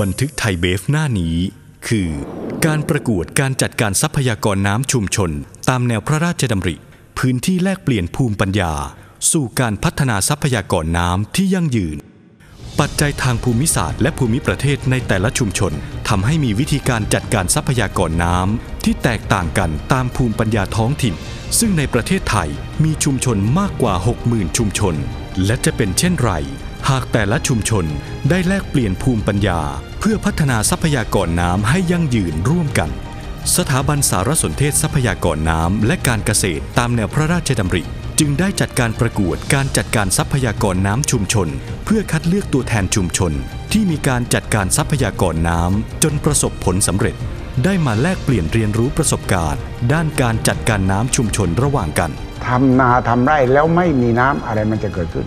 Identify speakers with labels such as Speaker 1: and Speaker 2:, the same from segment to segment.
Speaker 1: บันทึกไทยเบฟหน้านี้ คือ การประกวดการจัดการทรัพยากรน้ำชุมชน ตามแนวพระราชดำริ พื้นที่แลกเปลี่ยนภูมิปัญญา สู่การพัฒนาทรัพยากรน้ำที่ยั่งยืน ปัจจัยทางภูมิศาสตร์และภูมิประเทศในแต่ละชุมชนทำให้มีวิธีการจัดการทรัพยากรน้ำที่แตกต่างกันตามภูมิปัญญาท้องถิ่น ซึ่งในประเทศไทยมีชุมชนมากกว่า 60,000 ชุมชน และจะเป็นเช่นไร หากแต่ละชุมชนได้แลกเปลี่ยนภูมิปัญญา เพื่อพัฒนาทรัพยากรน้ำให้ยั่งยืนร่วมกัน สถาบันสารสนเทศทรัพยากรน้ำและการเกษตรตามแนวพระราชดำริ จึงได้จัดการประกวดการจัดการทรัพยากรน้ำชุมชน เพื่อคัดเลือกตัวแทนชุมชน ที่มีการจัดการทรัพยากรน้ำจนประสบผลสำเร็จ ได้มาแลกเปลี่ยนเรียนรู้ประสบการณ์ ด้านการจัดการน้ำชุมชนระหว่างกัน
Speaker 2: ทำนาทำไร่แล้วไม่มีน้ำอะไรมันจะเกิดขึ้น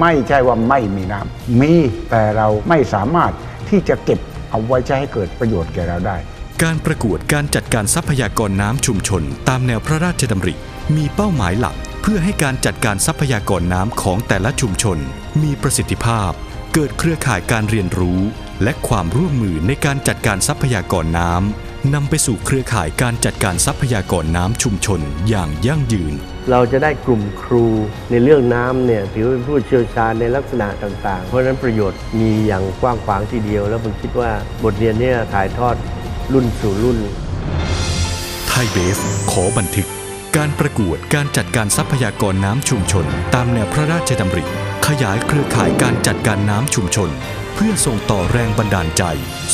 Speaker 2: ไม่ใช่ว่าไม่มีน้ำมีแต่เราไม่สามารถที่จะเก็บเอาไว้ใช้ให้เกิดประโยชน์แก่เราได้
Speaker 1: การประกวดการจัดการทรัพยากรน้ำชุมชน ตามแนวพระราชดำริ มีเป้าหมายหลัก เพื่อให้การจัดการทรัพยากรน้ำของแต่ละชุมชน มีประสิทธิภาพ เกิดเครือข่ายการเรียนรู้ และความร่วมมือในการจัดการทรัพยากรน้ำนำไปสู่เครือข่ายการจัดการทรัพยากรน้ำชุมชนอย่างยั่งยืน
Speaker 3: เราจะได้กลุ่มครูในเรื่องน้ำเนี่ยถือเป็นผู้เชี่ยวชาญในลักษณะต่าง ๆ เพราะฉะนั้นประโยชน์มีอย่างกว้างขวางทีเดียว แล้วผมคิดว่าบทเรียนเนี้ถ่ายทอดรุ่นสู่รุ่น
Speaker 1: ไทยเบฟขอบันทึก การประกวดการจัดการทรัพยากรน้ำชุมชน ตามแนวพระราชดำริ ขยายเครือข่ายการจัดการน้ำชุมชน เพื่อส่งต่อแรงบันดาลใจ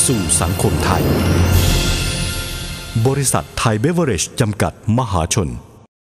Speaker 1: สู่สังคมไทย บริษัทไทยเบเวอเรจจำกัดมหาชน